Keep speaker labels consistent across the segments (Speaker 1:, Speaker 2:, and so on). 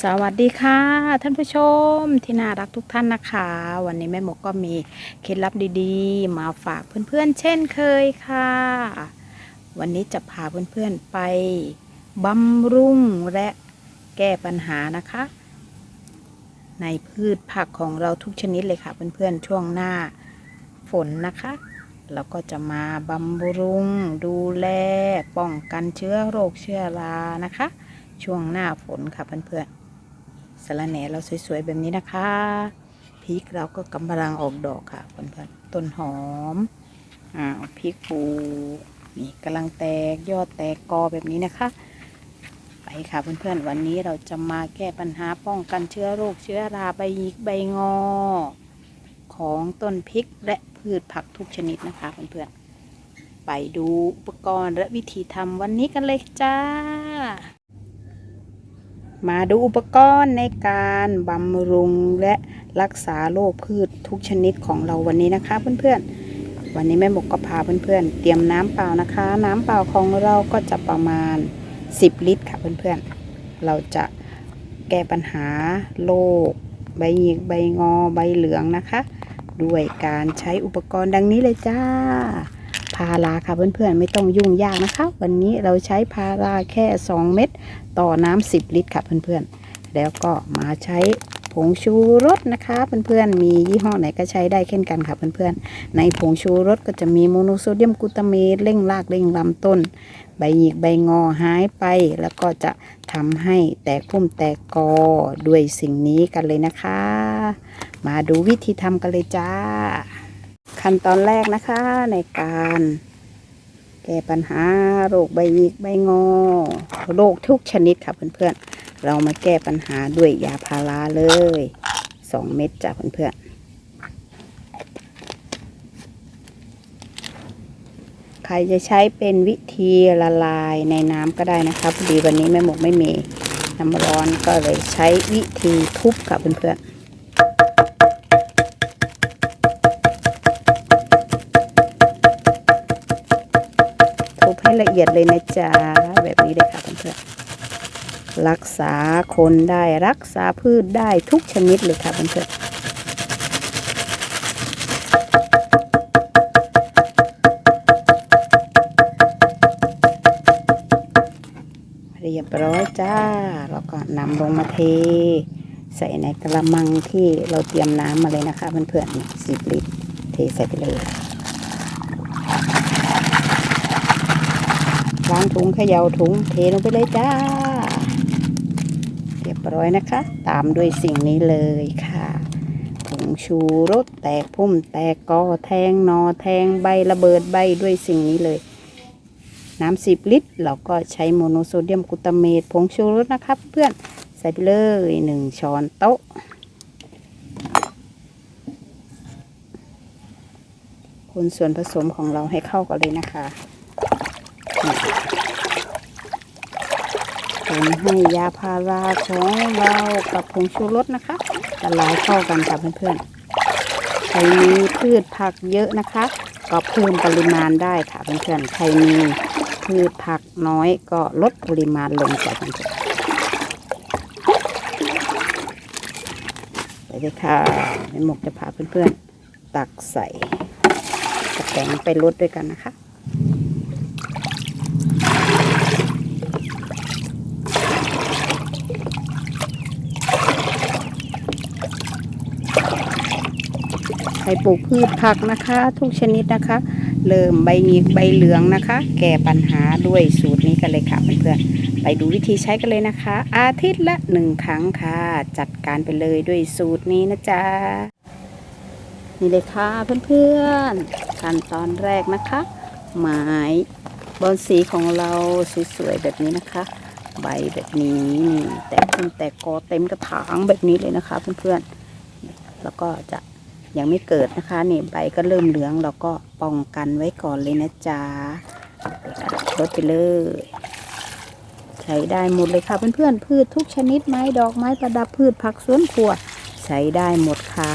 Speaker 1: สวัสดีค่ะ ท่านผู้ชมที่น่ารักทุกท่านนะคะ วันนี้แม่หมกก็มีเคล็ดลับดีๆ มาฝากเพื่อนๆ เช่นเคยค่ะ วันนี้จะพาเพื่อนๆไปบำรุงและแก้ปัญหานะคะ ในพืชผักของเราทุกชนิดเลยค่ะ เพื่อนๆช่วงหน้าฝนนะคะเราก็จะมาบำรุงดูแลป้องกันเชื้อโรคเชื้อรานะคะ ช่วงหน้าฝนค่ะเพื่อนๆ สะระแหน่เราสวยๆแบบนี้นะคะพริกเราก็กำลังออกดอกค่ะเพื่อนๆต้นหอมอ่าพริกปูนี่กำลังแตกยอดแตกกอแบบนี้นะคะ ไปค่ะเพื่อนๆวันนี้เราจะมาแก้ปัญหาป้องกันเชื้อโรคเชื้อราใบยิกใบงอ ของต้นพริกและพืชผักทุกชนิดนะคะเพื่อนๆไปดูอุปกรณ์และวิธีทำวันนี้กันเลยจ้า มาดูอุปกรณ์ในการบำรุงและรักษาโรคพืชทุกชนิดของเราวันนี้นะคะเพื่อนๆ วันนี้แม่หมกก็พาเพื่อนๆ เตรียมน้ำเปล่านะคะ น้ำเปล่าของเราก็จะประมาณ 10 ลิตรค่ะเพื่อนๆ เราจะแก้ปัญหาโรคใบหยิกใบงอใบเหลืองนะคะ ด้วยการใช้อุปกรณ์ดังนี้เลยจ้า พาราค่ะเพื่อนๆไม่ต้องยุ่งยากนะคะ วันนี้เราใช้พาราแค่ 2 เม็ดต่อน้ำ10 ลิตรค่ะเพื่อนๆ แล้วก็มาใช้ผงชูรสนะคะเพื่อนๆ มียี่ห้อไหนก็ใช้ได้เช่นกันค่ะเพื่อนๆ ในผงชูรสก็จะมีโมโนโซเดียมกลูตาเมตเร่งรากเร่งลำต้น ใบหยิกใบงอหายไป แล้วก็จะทำให้แตกพุ่มแตกกอด้วยสิ่งนี้กันเลยนะคะ มาดูวิธีทำกันเลยจ้า ขั้นตอนแรกนะคะในการ แก้ปัญหาโรคใบหยิกใบงอ โรคทุกชนิดค่ะเพื่อนๆ เรามาแก้ปัญหาด้วยยาพาราเลยสองเม็ดจ้ะเพื่อนๆ ใครจะใช้เป็นวิธีละลายในน้ำก็ได้นะคะพอดีวันนี้แม่หมกไม่มีน้ำร้อนก็เลยใช้วิธีทุบค่ะเพื่อนๆ ให้ละเอียดเลยนะจ๊ะแบบนี้เลยค่ะเพื่อนๆรักษาคนได้รักษาพืชได้ทุกชนิดเลยค่ะเพื่อนๆเรียบร้อยจ้าแล้วก็นำลงมาเท ใส่ในกระมังที่เราเตรียมน้ำมาเลยนะคะเพื่อนๆสิบลิตร เทใส่ไปเลย ล้างถุงเขย่าถุงเทลงไปเลยจ้า เรียบร้อยนะคะ ตามด้วยสิ่งนี้เลยค่ะผงชูรสแตกพุ่มแตกกอแทงนอแทงใบระเบิดใบด้วยสิ่งนี้เลย น้ำสิบลิตร เราก็ใช้โมโนโซเดียมกลูตาเมตผงชูรสนะครับ เพื่อนใส่ไปเลยหนึ่งช้อนโต๊ะคนส่วนผสมของเราให้เข้ากันเลยนะคะ คนให้ยาพาราของเรากับผงชูรสนะคะละลายเข้ากันค่ะเพื่อนๆ ใครมีพืชผักเยอะนะคะ ก็เพิ่มปริมาณได้ค่ะเพื่อนๆ ใครมีพืชผักน้อยก็ลดปริมาณลงจ้ะเพื่อนๆไปเลยค่ะแม่หมกจะพาเพื่อนๆ ตักใส่กระแตงไปลดด้วยกันนะคะ ใครปลูกพืชผักนะคะ ทุกชนิดนะคะ เริ่มใบหงิกใบเหลืองนะคะ แก้ปัญหาด้วยสูตรนี้กันเลยค่ะเพื่อนๆไปดูวิธีใช้กันเลยนะคะ อาทิตย์ละหนึ่งครั้งค่ะ จัดการไปเลยด้วยสูตรนี้นะจ๊ะนี่เลยค่ะเพื่อนๆขั้นตอนแรกนะคะ ไม้บอนสีของเราสวยๆแบบนี้นะคะ ใบแบบนี้นี่แตกขึ้นแตกกอเต็มกระถางแบบนี้เลยนะคะเพื่อนๆ แล้วก็จะยังไม่เกิดนะคะนี่ใบก็เริ่มเหลืองเราก็ป้องกันไว้ก่อนเลยนะจ๊ะลดไปเลยใช้ได้หมดเลยค่ะเพื่อนๆพืชทุกชนิดไม้ดอกไม้ประดับพืชผักสวนครัว ใช้ได้หมดค่ะ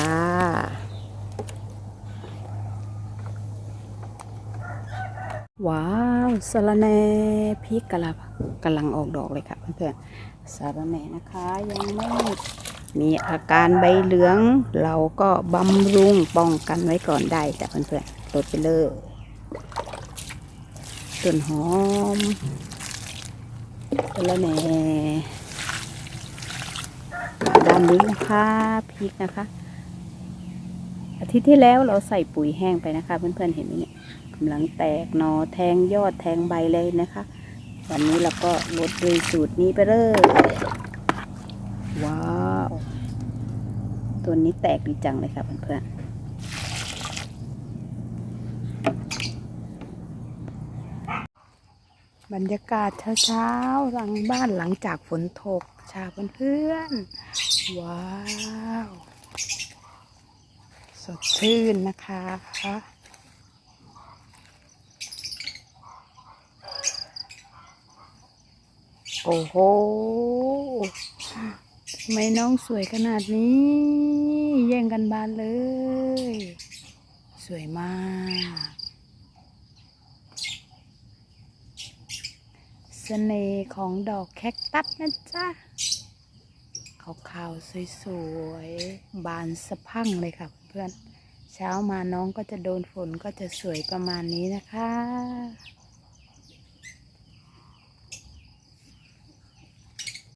Speaker 1: ว้าวสะระแหน่พริกกะลังกำลังออกดอกเลยค่ะเพื่อนๆสะระแหน่นะคะยังไม่ มีอาการใบเหลือง เราก็บำรุงป้องกันไว้ก่อนได้จ้ะเพื่อนๆลดไปเลยต้นหอมสะระแหน่ด้านนี้นะคะพริกนะคะ อาทิตย์ที่แล้วเราใส่ปุ๋ยแห้งไปนะคะ เพื่อนๆเห็นไหมเนี่ยกำลังแตกหนอแทงยอดแทงใบเลยนะคะ วันนี้เราก็ลดด้วยสูตรนี้ไปเลย ว้าว ตัวนี้แตกดีจังเลยค่ะเพื่อนๆบรรยากาศเช้าๆหลังบ้านหลังจากฝนตกชาเพื่อนๆว้าว สดชื่นนะคะโอ้โห ไม่น้องสวยขนาดนี้ แย่งกันบานเลย สวยมาก เสน่ห์ของดอกแคคตัสนะจ๊ะขาวๆ สวยๆ บานสะพั่งเลยค่ะเพื่อน เช้ามาน้องก็จะโดนฝนก็จะสวยประมาณนี้นะคะ